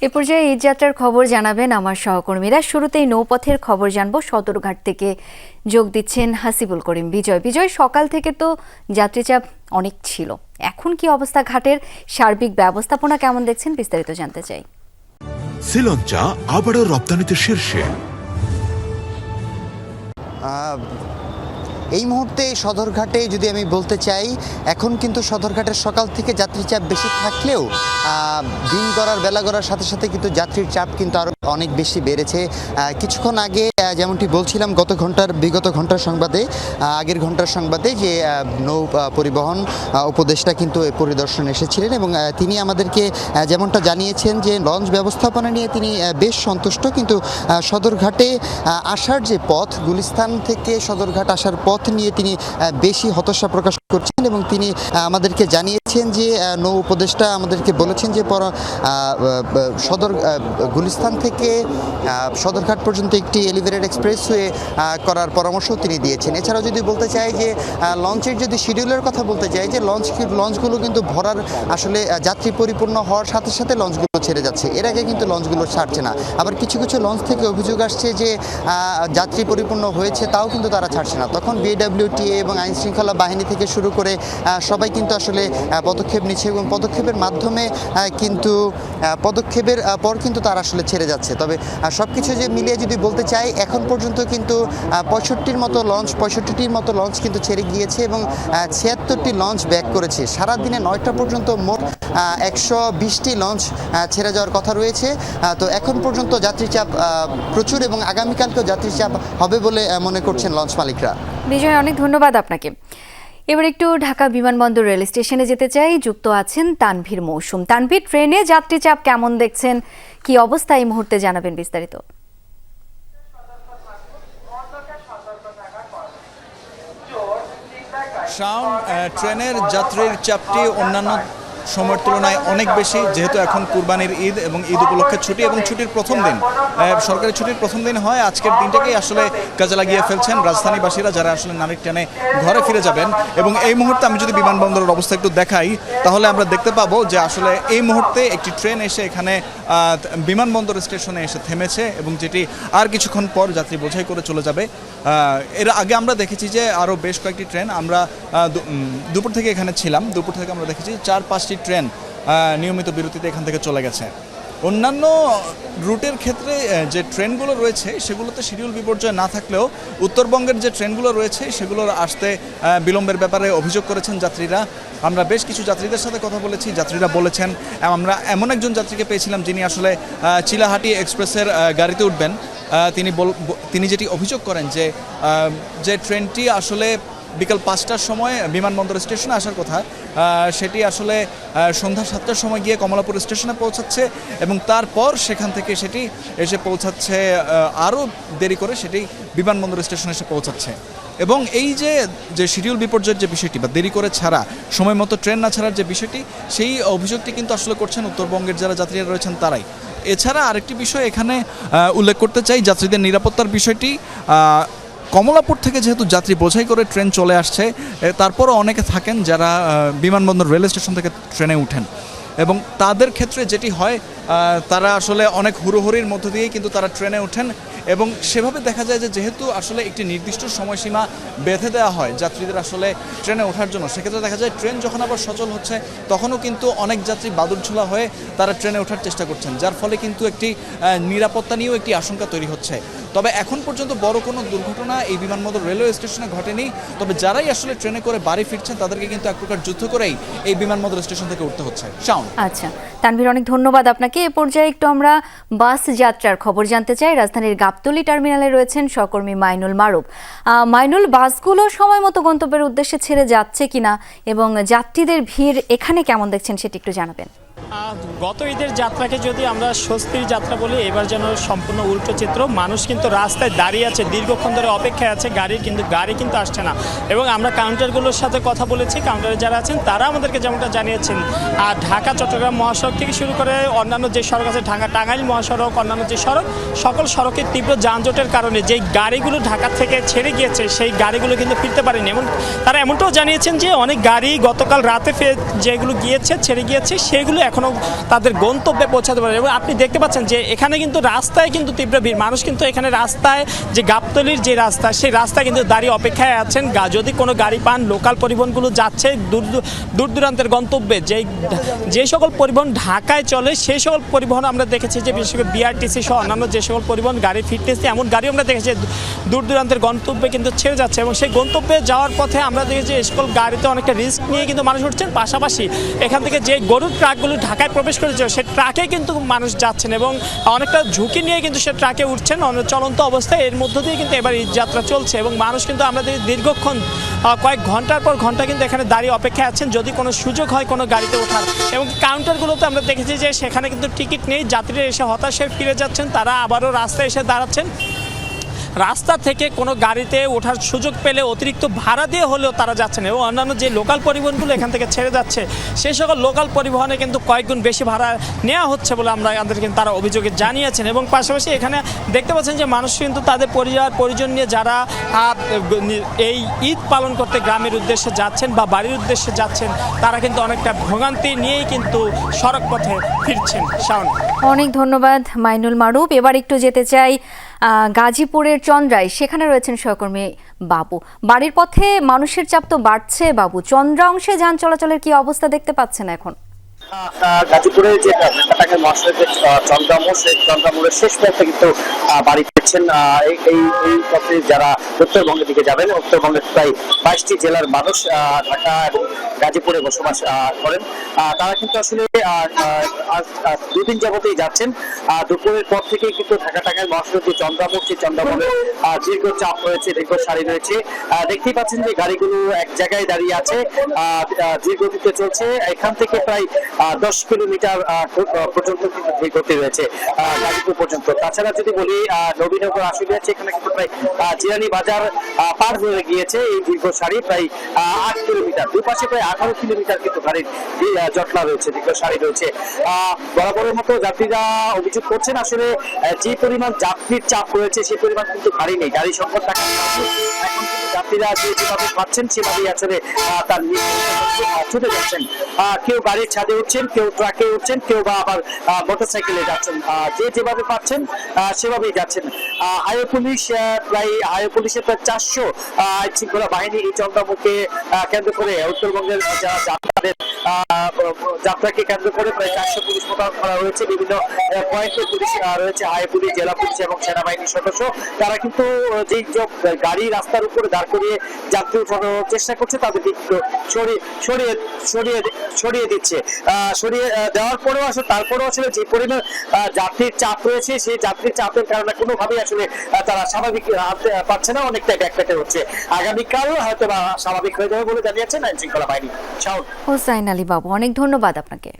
এ পর্যায়ে ঈদ যাত্রার খবর জানাবেন আমার সহকর্মীরা। শুরুতেই নৌপথের খবর জানব সদরঘাট থেকে। যোগ দিচ্ছেন হাসিবুল করিম। বিজয় বিজয় সকাল থেকে তো যাত্রীচাপ অনেক ছিল। এখন কি অবস্থা ঘাটের? সার্বিক ব্যবস্থাপনা কেমন দেখছেন? বিস্তারিত জানতে চাই। শ্রীলঞ্চা আবারও রপ্তানিতে শীর্ষে। এই মুহূর্তে সদরঘাটে যদি আমি বলতে চাই, এখন কিন্তু সদরঘাটের সকাল থেকে যাত্রীর চাপ বেশি থাকলেও দিন গড়ার, বেলা গড়ার সাথে সাথে কিন্তু যাত্রীর চাপ কিন্তু আরও অনেক বেশি বেড়েছে। কিছুক্ষণ আগে যেমনটি বলছিলাম, গত ঘণ্টার, বিগত ঘণ্টার সংবাদে আগের ঘণ্টার সংবাদে যে নৌ পরিবহন উপদেষ্টা কিন্তু পরিদর্শনে এসেছিলেন এবং তিনি আমাদেরকে যেমনটা জানিয়েছেন যে, লঞ্চ ব্যবস্থাপনা নিয়ে তিনি বেশ সন্তুষ্ট। কিন্তু সদরঘাটে আসার যে পথ, গুলিস্তান থেকে সদরঘাট আসার পথ নিয়ে তিনি বেশি হতাশা প্রকাশ করছেন এবং তিনি আমাদেরকে আমাদেরকে জানিয়েছেন যে নৌ উপদেষ্টা আমাদেরকে বলেছেন যে সদর গুলিস্তান থেকে সদরঘাট পর্যন্ত একটি এলিভেটেড এক্সপ্রেসওয়ে করার পরামর্শ তিনি দিয়েছেন। এছাড়াও যদি বলতে চাই যে লঞ্চের যদি শিডিউলের কথা বলতে চাই যে, লঞ্চ, লঞ্চগুলো কিন্তু ভরার আসলে যাত্রী পরিপূর্ণ হওয়ার সাথে সাথে লঞ্চগুলো ছেড়ে যাচ্ছে। এর আগে কিন্তু লঞ্চগুলো ছাড়ছে না। আবার কিছু কিছু লঞ্চ থেকে অভিযোগ আসছে যে যাত্রী পরিপূর্ণ হয়েছে, তাও কিন্তু তারা ছাড়ছে না। তখন বিএডব্লিউটিএ এবং আইন শৃঙ্খলা বাহিনী থেকে শুরু করে সবাই কিন্তু আসলে পদক্ষেপ নিচ্ছে এবং পদক্ষেপের মাধ্যমে কিন্তু পদক্ষেপের পর কিন্তু তারা আসলে ছেড়ে যাচ্ছে। তবে সব কিছু যে মিলিয়ে যদি বলতে চাই, এখন পর্যন্ত কিন্তু পঁয়ষট্টির মতো লঞ্চ, পঁয়ষট্টিটির মতো লঞ্চ কিন্তু ছেড়ে গিয়েছে এবং ছিয়াত্তরটি লঞ্চ ব্যাক করেছে। সারা দিনে নয়টা পর্যন্ত মোট একশো বিশটি লঞ্চ ছেড়ে যাওয়ার কথা রয়েছে। তো এখন পর্যন্ত যাত্রী চাপ প্রচুর এবং আগামীকালকেও যাত্রী চাপ হবে বলে মনে করছেন লঞ্চ মালিকরা। বিজয় অনেক ধন্যবাদ আপনাকে। এবার একটু ঢাকা বিমানবন্দর রেল স্টেশনে যেতে চাই। যুক্ত আছেন তানভীর মৌসুম। তানভীর ট্রেনে যাত্রীচাপ কেমন দেখছেন? কি অবস্থা এই মুহূর্তে জানাবেন বিস্তারিত। ট্রেনের যাত্রীর চাপটি অন্যান্য সময়ের তুলনায় অনেক বেশি, যেহেতু এখন কুরবানির ঈদ এবং ঈদ উপলক্ষে ছুটি এবং ছুটির প্রথম দিন। সরকারি ছুটির প্রথম দিন হয়, আজকের দিনটাকেই আসলে কাজে লাগিয়ে ফেলছেন রাজধানীবাসীরা যারা আসলে নারীর ট্রেনে ঘরে ফিরে যাবেন। এবং এই মুহূর্তে আমি যদি বিমানবন্দরের অবস্থা একটু দেখাই, তাহলে আমরা দেখতে পাবো যে আসলে এই মুহূর্তে একটি ট্রেন এসে এখানে বিমানবন্দর স্টেশনে এসে থেমেছে এবং যেটি আর কিছুক্ষণ পর যাত্রী বোঝাই করে চলে যাবে। এর আগে আমরা দেখেছি যে আরও বেশ কয়েকটি ট্রেন, আমরা দুপুর থেকে এখানে ছিলাম। দুপুর থেকে আমরা দেখেছি চার পাঁচটি ট্রেন নিয়মিত বিরতিতে এখান থেকে চলে গেছে। অন্যান্য রুটের ক্ষেত্রে যে ট্রেনগুলো রয়েছে, সেগুলোতে শিডিউল বিপর্যয় না থাকলেও উত্তরবঙ্গের যে ট্রেনগুলো রয়েছে, সেগুলোর আসতে বিলম্বের ব্যাপারে অভিযোগ করেছেন যাত্রীরা। আমরা বেশ কিছু যাত্রীদের সাথে কথা বলেছি, যাত্রীরা বলেছেন আমরা এমন একজন যাত্রীকে পেয়েছিলাম যিনি আসলে চিলাহাটি এক্সপ্রেসের গাড়িতে উঠবেন। তিনি তিনি যেটি অভিযোগ করেন যে যে ট্রেনটি আসলে বিকাল পাঁচটার সময় বিমানবন্দর স্টেশনে আসার কথা। সেটি আসলে সন্ধ্যা সাতটার সময় গিয়ে কমলাপুর স্টেশনে পৌঁছাচ্ছে এবং তারপর সেখান থেকে সেটি এসে পৌঁছাচ্ছে আরও দেরি করে সেটি বিমানবন্দর স্টেশনে এসে পৌঁছাচ্ছে। এবং এই যে যে শিডিউল বিপর্যয়ের যে বিষয়টি বা দেরি করে ছাড়া, সময় মতো ট্রেন না ছাড়ার যে বিষয়টি, সেই অভিযোগটি কিন্তু আসলে করছেন উত্তরবঙ্গের যারা যাত্রীরা রয়েছেন তারাই। এছাড়া আরেকটি বিষয় এখানে উল্লেখ করতে চাই, যাত্রীদের নিরাপত্তার বিষয়টি কমলাপুর থেকে যেহেতু যাত্রী বোঝাই করে ট্রেন চলে আসছে তারপরও অনেকে থাকেন যারা বিমানবন্দর রেল স্টেশন থেকে ট্রেনে উঠেন। এবং তাদের ক্ষেত্রে যেটি হয় তারা আসলে অনেক হুড়োহুড়ির মধ্য দিয়েই কিন্তু তারা ট্রেনে ওঠেন। এবং সেভাবে দেখা যায় যে যেহেতু আসলে একটি নির্দিষ্ট সময়সীমা বেঁধে দেওয়া হয় যাত্রীদের আসলে ট্রেনে ওঠার জন্য, সেক্ষেত্রে দেখা যায় ট্রেন যখন আবার সচল হচ্ছে, তখনও কিন্তু অনেক যাত্রী বাদুরঝোলা হয়ে তারা ট্রেনে ওঠার চেষ্টা করছেন, যার ফলে কিন্তু একটি নিরাপত্তা নিয়েও একটি আশঙ্কা তৈরি হচ্ছে। তবে এখন পর্যন্ত বড় কোনো দুর্ঘটনা এই বিমানবন্দর রেলওয়ে স্টেশনে ঘটেনি। তবে যারাই আসলে ট্রেনে করে বাড়ি ফিরছেন, তাদেরকে কিন্তু এক প্রকার যুদ্ধ করেই এই বিমানবন্দর স্টেশন থেকে উঠতে হচ্ছে। শাওন। আচ্ছা তানভীর, অনেক ধন্যবাদ আপনাকে। এ পর্যায়ে একটু আমরা বাস যাত্রার খবর জানতে চাই। রাজধানীর গাবতলী টার্মিনালে রয়েছেন সহকর্মী মাইনুল মারুফ। মাইনুল, বাসগুলো সময় মতো গন্তব্যের উদ্দেশ্যে ছেড়ে যাচ্ছে কিনা এবং যাত্রীদের ভিড় এখানে কেমন দেখছেন সেটি একটু জানাবেন। গত ঈদের যাত্রাকে যদি আমরা স্বস্তির যাত্রা বলি, এবার যেন সম্পূর্ণ উল্টো চিত্র, মানুষ কিন্তু রাস্তায় দাঁড়িয়ে আছে, দীর্ঘক্ষণ ধরে অপেক্ষায় আছে গাড়ির কিন্তু, গাড়ি কিন্তু আসছে না। এবং আমরা কাউন্টারগুলোর সাথে কথা বলেছি কাউন্টারে যারা আছেন, তারা আমাদেরকে যেমনটা জানিয়েছেন আর ঢাকা, চট্টগ্রাম মহাসড়ক থেকে শুরু করে অন্যান্য যে সড়ক আছে, ঢাকা টাঙ্গাইল মহাসড়ক, অন্যান্য যে সড়ক, সকল সড়কের তীব্র যানজটের কারণে যেই গাড়িগুলো ঢাকা থেকে ছেড়ে গিয়েছে, সেই গাড়িগুলো কিন্তু ফিরতে পারেনি। এবং তারা এমনটাও জানিয়েছেন যে, অনেক গাড়ি গতকাল রাতে ফে যেগুলো গিয়েছে, ছেড়ে গিয়েছে, সেগুলো এখনও তাদের গন্তব্যে পৌঁছাতে পারে। এবং আপনি দেখতে পাচ্ছেন যে এখানে কিন্তু রাস্তায় কিন্তু তীব্র ভিড়। মানুষ কিন্তু এখানে রাস্তায় যে গাবতলির যে রাস্তা, সেই রাস্তায় কিন্তু দাঁড়িয়ে অপেক্ষায় আছেন। যদি কোনো গাড়ি পান লোকাল পরিবহনগুলো যাচ্ছে দূর দূর- দূর দূরান্তের গন্তব্যে। যে যে সকল পরিবহন ঢাকায় চলে, সেই সকল পরিবহন আমরা দেখেছি যে, বিশেষ করে বিআরটিসি সহ অন্যান্য যে সকল পরিবহন, গাড়ি ফিটনেস এমন গাড়ি আমরা দেখেছি দূর দূরান্তের গন্তব্যে কিন্তু ছেড়ে যাচ্ছে। এবং সেই গন্তব্যে যাওয়ার পথে আমরা দেখেছি সকল গাড়িতে অনেকটা রিস্ক নিয়ে কিন্তু মানুষ উঠছেন। পাশাপাশি এখান থেকে যে গরুর ট্রাকগুলো ঢাকায় প্রবেশ করেছে, সে ট্রাকে কিন্তু মানুষ যাচ্ছেন এবং অনেকটা ঝুঁকি নিয়ে কিন্তু সে ট্রাকে উঠছেন। চলন্ত অবস্থায় এর মধ্য দিয়ে কিন্তু এবার এই যাত্রা চলছে এবং মানুষ কিন্তু আমরা দীর্ঘক্ষণ কয়েক ঘণ্টার পর ঘণ্টা কিন্তু এখানে দাঁড়িয়ে অপেক্ষায় আছেন। যদি কোনো সুযোগ হয় কোনো গাড়িতে ওঠার এবং কাউন্টারগুলোতে আমরা দেখেছি যে সেখানে কিন্তু টিকিট নেই। যাত্রীরা এসে হতাশায় ফিরে যাচ্ছেন, তারা আবারও রাস্তায় এসে দাঁড়াচ্ছেন। রাস্তা থেকে কোনো গাড়িতে ওঠার সুযোগ পেলে অতিরিক্ত ভাড়া দিয়ে হলেও তারা যাচ্ছেন এবং অন্যান্য যে লোকাল পরিবহনগুলো এখান থেকে ছেড়ে যাচ্ছে, সেই সকল লোকাল পরিবহনে কিন্তু কয়েকগুণ বেশি ভাড়া নেওয়া হচ্ছে বলে আমরা আমাদের কিন্তু তারা অভিযোগে জানিয়েছেন এবং পাশাপাশি এখানে দেখতে পাচ্ছেন যে মানুষ কিন্তু তাদের পরিবার, পরিজন নিয়ে যারা এই ঈদ পালন করতে গ্রামের উদ্দেশ্যে যাচ্ছেন বা বাড়ির উদ্দেশ্যে যাচ্ছেন, তারা কিন্তু অনেকটা ভোগান্তি নিয়েই কিন্তু সড়ক পথে ফিরছেন। শাওন। অনেক ধন্যবাদ মাইনুল মারুপ এবার একটু যেতে চাই গাজীপুরের চন্দ্রায় সেখানে রয়েছেন সহকর্মী বাবু। বাড়ির পথে মানুষের চাপ তো বাড়ছে বাবু। চন্দ্রা অংশে যান চলাচলের কি অবস্থা দেখতে পাচ্ছেন এখন? গাজীপুরের যে চন্দ্রামোড়, সেই চন্দ্রামোড়ের শেষ পথে কিন্তু বাড়ি ফিরছেন এই এই পথে যারা উত্তরবঙ্গের দিকে যাবেন উত্তরবঙ্গের প্রায় বাইশটি জেলার মানুষ ঢাকা এবং গাজীপুরে বসবাস করেন। তারা কিন্তু আসলে দুদিন যাবতেই যাচ্ছেন। দুপুরের পর থেকেই কিন্তু ঢাকা টাকায় মশলার যে চন্দ্রামোড় সেই চন্দ্রামোড়ের দীর্ঘ চাপ রয়েছে দীর্ঘ সারি রয়েছে। দেখতেই পাচ্ছেন যে গাড়িগুলো এক জায়গায় দাঁড়িয়ে আছে। আহ, আহ, ধীর গতিতে চলছে। এখান থেকে প্রায় দশ কিলোমিটার পর্যন্ত কিন্তু ধীর গতি রয়েছে গাজীপুর পর্যন্ত। তাছাড়া যদি বলি আহ, নবীনগর আসলে আছে এখানে কিন্তু প্রায় জিরানি বাজার পার হয়ে গিয়েছে এই দীর্ঘ সারি, প্রায় আট কিলোমিটার। দুই পাশে প্রায় আঠারো কিলোমিটার কিন্তু গাড়ির জটলা রয়েছে, দীর্ঘ সারি রয়েছে। বরাবরের মতো যাত্রীরা অভিযোগ করছেন, আসলে যে পরিমাণ যাত্রীর চাপ রয়েছে সেই পরিমাণ কিন্তু গাড়ি নেই। গাড়ি সংকট থাকার এখন কিন্তু যাত্রীরা যে যেভাবে পাচ্ছেন, সেভাবেই আসলে তার ছুটে যাচ্ছেন। কেউ গাড়ির ছাদে উঠছেন কেউ ট্রাকে উঠছেন কেউ বা আবার মোটর সাইকেলে যাচ্ছেন। যে যেভাবে পাচ্ছেন সেভাবেই যাচ্ছেন। আহ, পুলিশ প্রায় আয়ো পুলিশের প্রায় চারশো আইন শৃঙ্খলা বাহিনী এই চন্দ্রমুখে কেন্দ্র করে উত্তরবঙ্গের যারা যাত্রাদের যাত্রাকে কেন্দ্র করে প্রায় চারশো পুলিশ মোতায়েন করা হয়েছে। বিভিন্ন পয়েন্টে পুলিশ রয়েছে আয় পুলিশ, জেলা পুলিশ এবং সেনাবাহিনীর সদস্য। তারা কিন্তু যেই গাড়ি রাস্তার উপরে দাঁড় করিয়ে যাত্রী উঠানোর চেষ্টা করছে তাদেরকে সরিয়ে সরিয়ে সরিয়ে সরিয়ে দিচ্ছে। সরিয়ে দেওয়ার পরেও আসলে, তারপরেও আসলে যে পরিমাণ যাত্রীর চাপ রয়েছে, সেই যাত্রীর চাপের কারণে কোনোভাবেই আসলে তারা স্বাভাবিক হাতে পারছে না, অনেকটাই ব্যাকপ্যাটে হচ্ছে। আগামীকাল হয়তো স্বাভাবিক হয়ে যাবে বলে জানিয়েছেন আইন শৃঙ্খলা বাহিনী হোসাইন আলী বাবু, অনেক ধন্যবাদ আপনাকে।